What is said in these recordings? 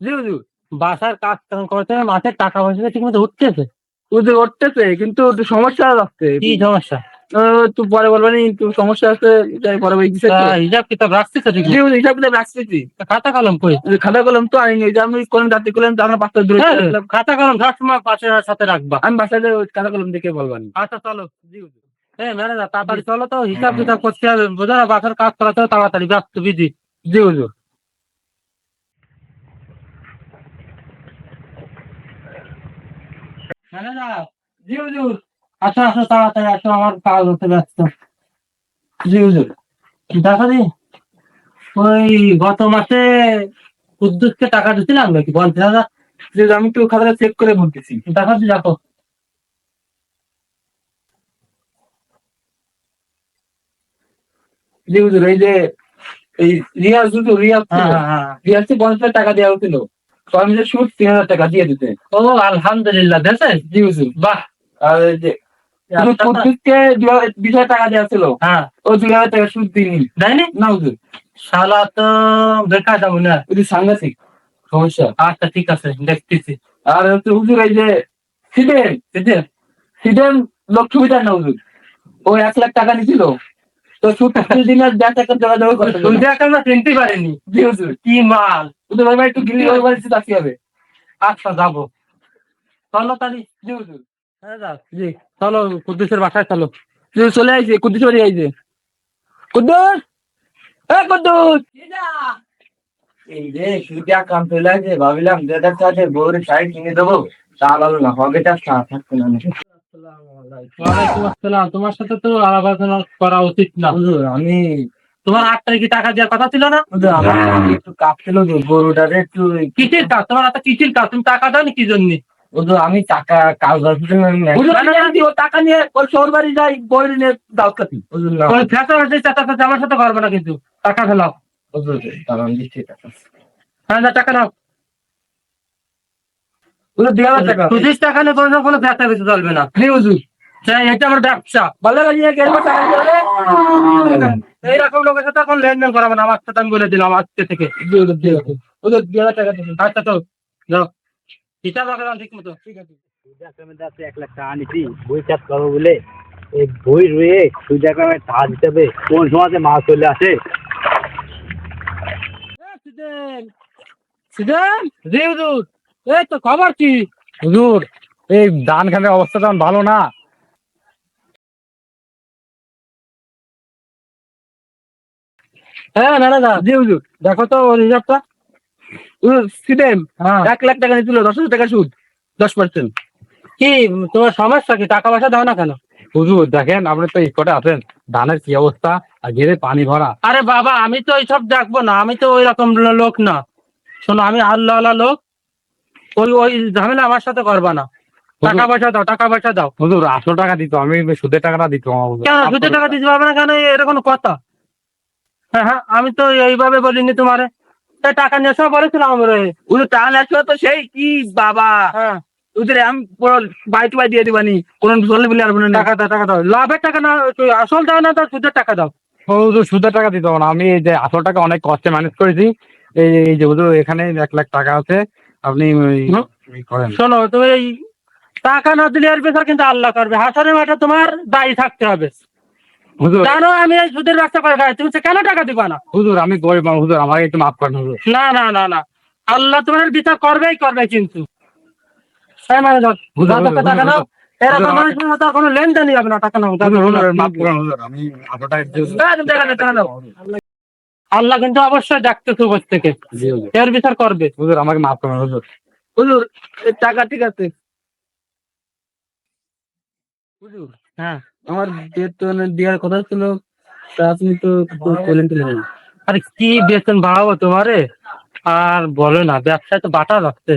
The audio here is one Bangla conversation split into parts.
হুজুর বাসার কাজ কাম করতে মাঠের টাকা পয়সা ঠিক মতো উঠতেছে। হুজুর উঠতেছে কিন্তু সমস্যা আছে কি সমস্যা? একটু পরে বলবেন সমস্যা আছে পরে হিসাব কিতাব জি হিসাব কিতাব রাখতেছি। খাতা কলম কই? খাতা কলম তো ওই যে আমি কোন রাত্রি করলাম তো আমরা পাঁচটা দূরে। হ্যাঁ, খাতা কলম সবসময় পাশের সাথে রাখবা। আমি বাসায় খাতা কলম দেখে বলবেন আচ্ছা চলো হ্যাঁ ম্যানেজার তাড়াতাড়ি চলো তো হিসাব কিতাব করতে হবে বোঝা না বাসার কাজ করাতে তাড়াতাড়ি ব্যস্ত বিধি জি হুজুর জি হুজুর। আসো আসো তাড়াতাড়ি আসো আমার কাজ হতে ব্যস্ত। জি হুজুর। দেখো দি ওই গত মাসে কুদ্দুসকে টাকা দিছিলাম নাকি? পঞ্চাশ হাজার আমি একটু খাতাটা চেক করে বলতেছি। দেখো দি দেখো। জি হুজুর এই যে এই রিয়াজ হুজুর রিয়াজ। হ্যাঁ হ্যাঁ হ্যাঁ। রিয়াজকে পঞ্চাশ টাকা দেওয়া হয়েছিল। আমি যে সুদ তিন হাজার টাকা দিয়ে দিতে। ও আলহামদুলিল্লাহ দেখেন জি হুজুর। বাহ! আর যে কুদ্দুসকে দুই- বিশ হাজার টাকা দেওয়া ছিল হ্যাঁ। ও দুই হাজার টাকা সুদ দিইনি। দেয়নি না? হুজুর। শালা তো বেকার যাব না। ওই সাংঘাতিক। সমস্যা। আচ্ছা ঠিক আছে দেখতেছি। আর হচ্ছে হুজুর এই যে সিডেন। সিডেন? লোক না হুজুর? ও এক লাখ টাকা নিছিল তো সুদ দিনের দেড় টাকা জমা দেওয়া করতে দেখ আমরা চিনতে পারিনি। জি হুজুর। কি মাল? ভাই একটু গিলি বাড়িতে আসতে হবে। আচ্ছা যাব। চলো তাহলে জি হুজুর হ্যাঁ যাও। জি। চলো কুদ্দুসের বাসায় চলো। জি, চলে আইছে কুদ্দুস বাড়ি আইছে। কুদ্দুস! এ কুদ্দুস! এই যে। কাম চলে ভাবিলাম দাদার সাথে বউর শাড়ি কিনে দেবো তা ভালো না হবে তা থাকতো না। তোমার সাথে তো আলাপ আলোচনা করা উচিত না। আমি তোমার আট তারিখে টাকা দেওয়ার কথা ছিল না? একটু তো গরুটারে একটু কিসের কাজ তোমার হাতে কিসের কাজ তুমি টাকা দাও কি জন্য? হুজুর আমি টাকা ও টাকা নিয়ে ওর শহর বাড়ি যাই বই নিয়ে দাও কাটি ওই ফেসা ফেসে চাচা চাচা আমার সাথে করবে না কিন্তু টাকা ফেলাও দাঁড়ান দিচ্ছি টাকা। হ্যাঁ টাকা নাও। পঁচিশ টাকা নিয়ে কোনো কোনো ফেসা ফেসে চলবে না। হুজুর সেই এটা আমার ব্যবসা। ভালো লাগিয়ে গেল টাকা দিয়ে এইরকম লোকের সাথে এখন লেনদেন করাবো না আমার সাথে আমি বলে দিলাম আজকে থেকে। হুজুর হাজার টাকা আচ্ছা তো যাও। হিসাব রাখা যাও ঠিক মতো। ঠিক আছে। এক লাখ টাকা আনিছি বই চাষ করব বলে। এই বই রয়ে সুইটা কামে টাকা দিতে হবে। কোন সময় মাছ চলে আসে? সিদেন জি হুজুর এই তো খবর কি? হুজুর এই ধান খানের অবস্থা তেমন ভালো না। হ্যাঁ ম্যানেজার জি হুজুর দেখো তো ওর হিসাবটা। হুজুর হ্যাঁ। এক লাখ টাকা নিয়েছিল দশ হাজার টাকা সুদ দশ পার্সেন্ট কি তোমার সমস্যা কি? টাকা পয়সা দাও না কেন? হুজুর দেখেন আপনি তো স্পটে আছেন। ধানের কি অবস্থা? আর ঘিরে পানি ভরা। আরে বাবা আমি তো এইসব দেখব না। আমি তো ওই রকম লোক না। শোনো আমি আল্লাহ আল্লাহ লোক। ওই ওই ঝামেলা আমার সাথে করবা না। টাকা পয়সা দাও টাকা পয়সা দাও। হুজুর আসল টাকা দিত আমি সুদের টাকাটা দিত। কেন? দুটো টাকা দিতে পারবে না কেন? এটা কোনো কথা। হ্যাঁ হ্যাঁ আমি তো এইভাবে বলিনি তোমারে। টাকা নিয়ে সব বলেছিলাম আমরা। হুজুর টাকা নেওয়ার তো সেই কি বাবা। হ্যাঁ। হুজুর আমি পুরো বাই টু বাই দিয়ে দিবানি কোন চলে বলে আর না টাকা দাও টাকা দাও। লাভের টাকা না তুই আসল দাও না তো সুদের টাকা দাও। হুজুর সুদের টাকা দিত না। আমি এই যে আসল টাকা অনেক কষ্টে ম্যানেজ করেছি। এই এই যে হুজুর এখানে এক লাখ টাকা আছে। আপনি করেন। শোনো তুমি এই টাকা না দিলে এর বিচার কিন্তু আল্লাহ করবে। হাসানের মাঠে তোমার দায়ী থাকতে হবে। হুজুর আমি এই সুদের ব্যবসা করে খাই। তুমি কেন টাকা দিবা না? হুজুর আমি গরিব হুজুর আমাকে একটু মাফ করেন হুজুর। না না না না। আল্লাহ তোমার বিচার করবেই করবে কিন্তু। মানে টাকা নাও এরকম মানুষের মতো কোনো লেনদেনই হবে না টাকা নাও মাফ করেন হুজুর আমি। আল্লাহ কিন্তু অবশ্যই দেখতেছে উপর থেকে। এর বিচার করবে। হুজুর আমাকে মাফ করেন হুজুর। হুজুর টাকা ঠিক আছে। হুজুর হ্যাঁ। আমার বেতন দেওয়ার কথা ছিল তা আপনি তো বলেন না আরে কি বেতন বাড়াবো তোমারে? আর বলো না ব্যবসায় তো বাটা যাচ্ছে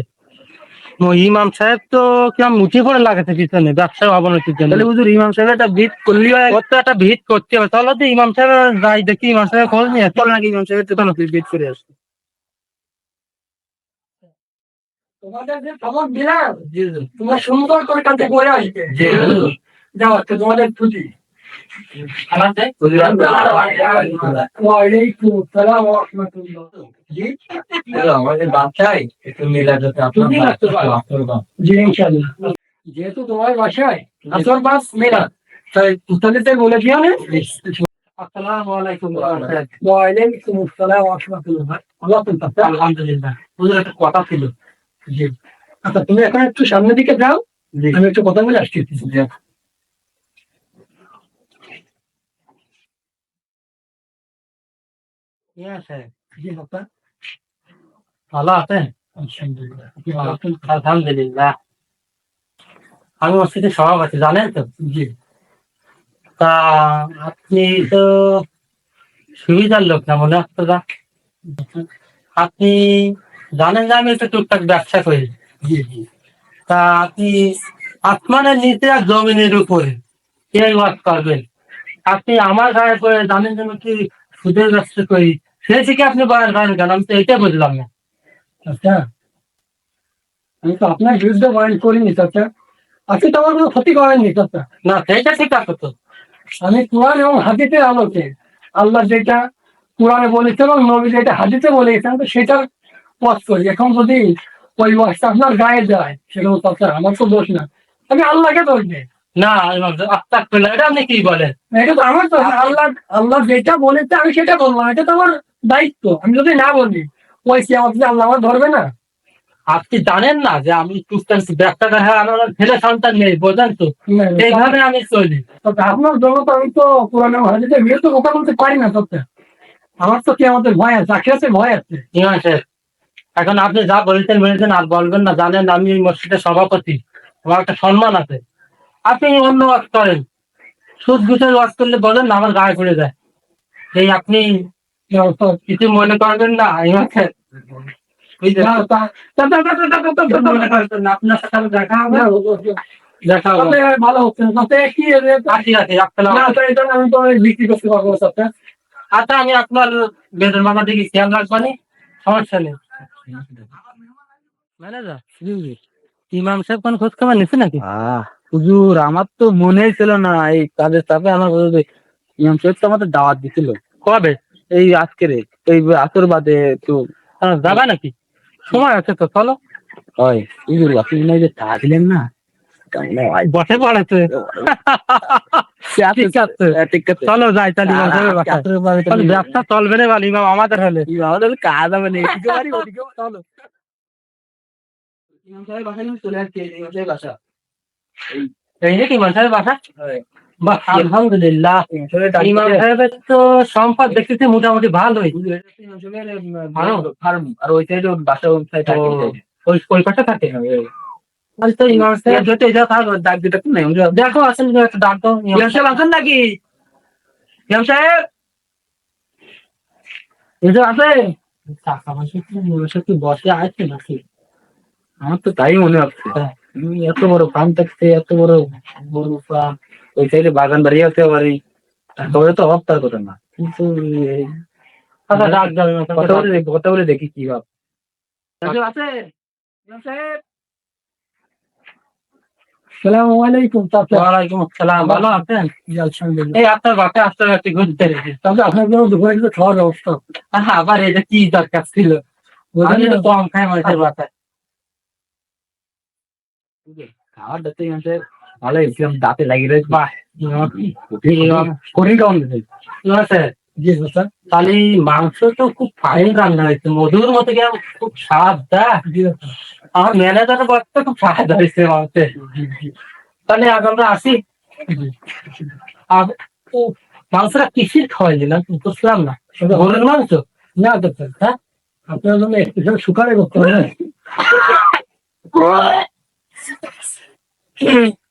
ইমাম সাহেব তো কিরম মুঠি পড়ে লাগাতে পিছনে ব্যবসায় অবনতির জন্য তাহলে হুজুর ইমাম সাহেব একটা ভিত করলি হয়। ওর তো একটা ভিত করতে হবে। চলো তো ইমাম সাহেব যাই দেখি ইমাম সাহেব খোঁজ নিয়ে চল নাকি ইমাম সাহেব তুই ভিত করে আসি। তোমাদের যে খবর দিলাম তোমরা সুন্দর করে কাছে পড়ে আসবে। যাও তোমাদের ছুটি যেহেতু তোমার বাসায় বাস মেলা। তাহলে তাই বলেছি আসসালামু আলাইকুম আলহামদুলিল্লাহ। একটা কথা ছিল। আচ্ছা তুমি এখন একটু সামনের দিকে যাও। আমি একটু কথা বলে আসছি। ভালো আছেন আলহামদুলিল্লাহ আমি মসজিদের জানেন তো জি তা আপনি তো সুবিধার লোক না মনে হচ্ছে আপনি জানেন যে আমি একটু টুকটাক ব্যবসা করি তা আপনি আসমানের নিচে আর জমিনের উপরে কে ওয়াজ করবেন আপনি আমার গায়ে করে জানেন যে আমি কি সুদের ব্যবসা করি সে থেকে আপনি করেন কেন? আমি তো এটা বুঝলাম না। আচ্ছা। আমি তো আপনার বিরুদ্ধে বয়ান করিনি চাচা। আপনি তো আমার কোনো ক্ষতি করেননি চাচা। না সেইটা ঠিক আছে তো। আমি কোরআন এবং হাদিসের আলোকে আল্লাহ যেটা কোরআনে বলেছে এবং নবী যেটা হাদিসে বলেছে আমি তো সেটার পথ করি। এখন যদি ওই ওয়াজটা আপনার গায়ে যায় সেগুলো চাচা আমার তো দোষ না। আমি আল্লাহকে দোষ দিই। না আত্মাক এটা আপনি কি বলেন? এটা তো আমার তো আল্লাহ আল্লাহ যেটা বলেছে আমি সেটা বললাম এটা তো আমার দায়িত্ব। আমি যদি না বলি ওই সে আমাকে আল্লাহ আমার ধরবে না। আপনি জানেন না যে আমি টুকটাক ব্যবসা করে আমার ছেলে সন্তান নেই বোঝেন তো? এইভাবে আমি চলি। আপনার জন্য তো আমি তো পুরানো হাজিতে বিরুদ্ধে কথা বলতে পারি না তবে। আমার তো কি আমাদের ভয় আছে? আখেরাতে ভয় আছে? সাহেব এখন আপনি যা বলেছেন বলেছেন আর বলবেন না জানেন আমি এই মসজিদের সভাপতি। আমার একটা সম্মান আছে। আপনি অন্য ওয়াজ করেন। সুদ গুছের ওয়াজ করলে বলেন না আমার গায়ে পড়ে যায়। এই আপনি কিছু মনে করবেন না? আপনার দেখা হবে? দেখা আমি বিক্রি করতে আচ্ছা আমি আপনার বেতন মাথা দেখি খেয়াল রাখবানি সমস্যা নেই। ইমাম সাহেব কোন খোঁজ খবর নিছে নাকি? হুজুর আমার তো মনেই ছিল না এই কাজের চাপে আমার ইমাম সাহেব তো আমাদের দাওয়াত দিছিল। কবে? এই আজকের এই আসর বাদে তো যাবা নাকি? সময় আছে তো চলো। হয় আপনি মনে যে না বসে পড়েছে। হ্যাঁ, চলো যাই তাহলে ব্যবসা চলবে বালি ইমাম আমাদের হলে। আমাদের কাজ হবে না এদিকে চলো ইমাম সাহেব বাসা চলে আসছে ইমাম সাহেব বাসা। এই নাকি ইমাম সাহেবের বাসা। বাহ আলহামদুলিল্লাহ। ইমাম সাহেবের তো সম্পদ দেখতেছি মোটামুটি ভালোই। হুজুর, এটা তো ইমাম সাহেবের, উম, ফার্ম? ফার্ম। আর ওই সাইডে বাসা ওই ওই কলকাতা থাকে? তো ইমাম সাহেব যদি এটা থাকো ডাক দিতে তো নাই দেখো আসেন একটা ডাক দাও ইমাম সাহেব আছেন নাকি? ইমাম সাহেব? এটা আছে টাকা পয়সা কি ইমাম কি বসে আছে নাকি? আমার তো তাই মনে হচ্ছে। হ্যাঁ। এত বড় ফার্ম থাকছে এত বড় গরু ফার্ম। ওই সাইডে বাগান বাড়ি হতে পারি। তবে তো অভাব তার কথা না। কিন্তু আচ্ছা ডাক দাও কথা বলে কথা বলে দেখি কি ভাব আছে ইমাম আলাইকুম চাচা। ওয়ালাইকুম আসসালাম। ভালো আছেন? এই আপনার বাসায় আসতে একটু ঘুরতে তবে আপনার জন্য দুপুরে কিছু খাওয়ার ব্যবস্থা। আবার এটা কি দরকার ছিল। আমি তো কম খাই মানুষের বাসায়। খাওয়ার দাতে আমাদের ভালো একদম দাঁতে লাগিয়ে রয়েছে। বাহ করি কেমন আছে জি চাচা তাহলে মাংস তো খুব ফাইন রান্না হয়েছে মধুর মতো কেমন খুব স্বাদ দা আমার ম্যানেজার বলতে খুব স্বাদ হয়েছে মাংসে। তাহলে আজ আমরা আসি। আর ও, মাংসটা কিসির খাওয়াই দিলাম বুঝলাম না। গরুর মাংস? না চাচা হ্যাঁ? আপনার জন্য স্পেশাল সুকারে করতে হবে। না? চাচা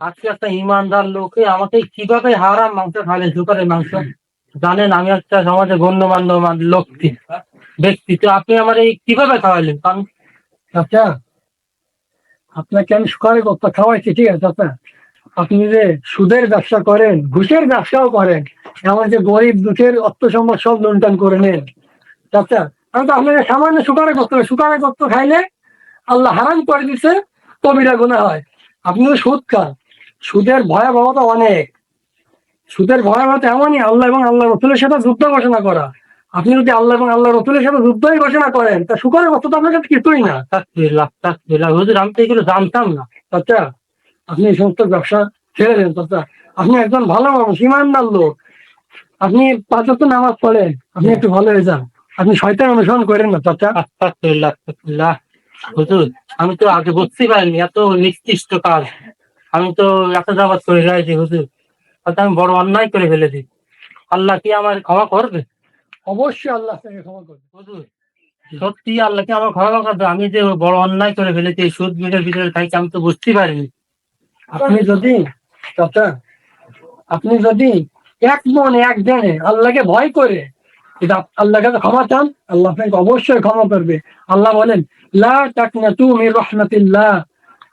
আজকে একটা ইমানদার লোকে আমাকে কীভাবে হারাম মাংস খালে জোকারের মাংস জানেন আমি একটা সমাজে গণ্যমান্য মান- লোকটি ব্যক্তি তো আপনি আমার এই কীভাবে খাওয়ালেন কারণ আচ্ছা আপনাকে আমি সুকারে করতে খাওয়াইছি, ঠিক আছে চাচা আপনি যে সুদের ব্যবসা করেন ঘুষের ব্যবসাও করেন আমার যে গরিব দুঃখের অর্থ সম্পদ সব লুণ্ঠন করে নেন। আমি তো আপনাকে সামান্য সুকারে করতে হবে সুকারে করতে খাইলে আল্লাহ হারাম করে দিছে কবিরা গুণা হয়। আপনি তো সুদ খান। সুদের ভয়াবহতা অনেক। সুদের ভয়াবহতা এমনই আল্লাহ এবং আল্লাহ রতুলের সাথে যুদ্ধ ঘোষণা করা। আপনি যদি আল্লাহ এবং আল্লাহ রতুলের সাথে যুদ্ধই ঘোষণা করেন তা শুকরের বস্তু তো আপনার কাছে কিছুই না। হুজুর আমি তো এগুলো জানতাম না। চাচা আপনি এই সমস্ত ব্যবসা ছেড়ে দেন চাচা আপনি একজন ভালো মানুষ ইমানদার লোক। আপনি পাঁচ ওয়াক্ত নামাজ পড়েন আপনি একটু ভালো হয়ে যান। আপনি শয়তান অনুসরণ করেন না চাচা। হুজুর আমি তো আগে বুঝতে পারিনি এত নিকৃষ্ট কাজ। আমি তো এত যাবাদ করে যাইছি হুজুর। হয়তো আমি বড় অন্যায় করে ফেলেছি। আল্লাহ কি আমার ক্ষমা করবে? অবশ্যই আল্লাহ আপনাকে ক্ষমা করবে। হুজুর সত্যি আল্লাহ কি আমার ক্ষমা করবে? আমি যে বড় অন্যায় করে ফেলেছি সুদ মিটের ভিতরে থাকি আমি তো বুঝতে পারিনি। আপনি যদি চাচা আপনি যদি এক মনে এক জানে আল্লাহকে ভয় করে এটা আল্লাহ কাছে ক্ষমা চান আল্লাহ আপনাকে অবশ্যই ক্ষমা করবে। আল্লাহ বলেন লা তাকনাতু মির রহমাতিল্লাহ।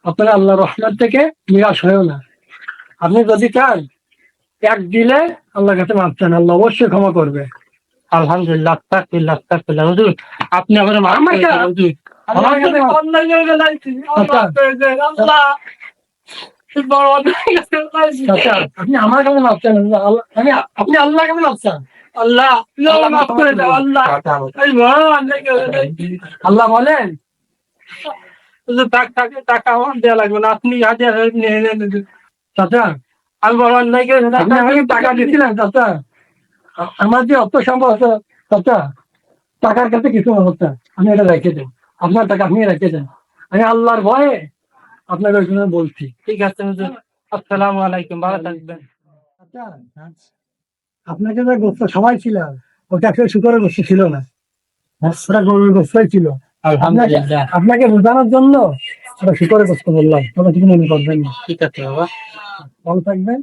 আপনারা আল্লাহ রহমত থেকে নিরাশ হয়েও না। আপনি যদি চান এক দিলে আল্লাহর কাছে মাপ চান আল্লাহ অবশ্যই ক্ষমা করবে। আলহামদুলিল্লাহ। হুজুর। আপনি আমার মাফ করে দেন, হুজুর। আমার কাছে অন্যায় করে ফেলেছি। মাফ করে দেন, আল্লাহ বড় অন্যায় করে ফেলেছি। চাচা আপনি আমার চান আল্লাহ আল্লাহ আল্লাহ বলেন টাকা দেওয়া লাগবে আপনি। চাচা টাকা চাচা আমার যে অর্থ সম্পদ আছে চাচা টাকার কাছে কিছু হচ্ছে আমি এটা রেখে দেন আপনার টাকা আপনি রেখে দেন আমি আল্লাহর ভয়ে আপনাকে ওই জন্য বলছি। ঠিক আছে হুজুর? আসসালামু আলাইকুম ভালো থাকবেন। আপনাকে যে গোস্ত সবাই ছিল? ওটা আসলে শুকরের গোস্ত ছিল না। ওটা গরুর গোস্তই ছিল। আপনাকে বোঝানোর জন্য ওটা শুকরের গোস্ত বললাম। কিছু মনে করবেন না। ঠিক আছে বাবা। ভালো থাকবেন।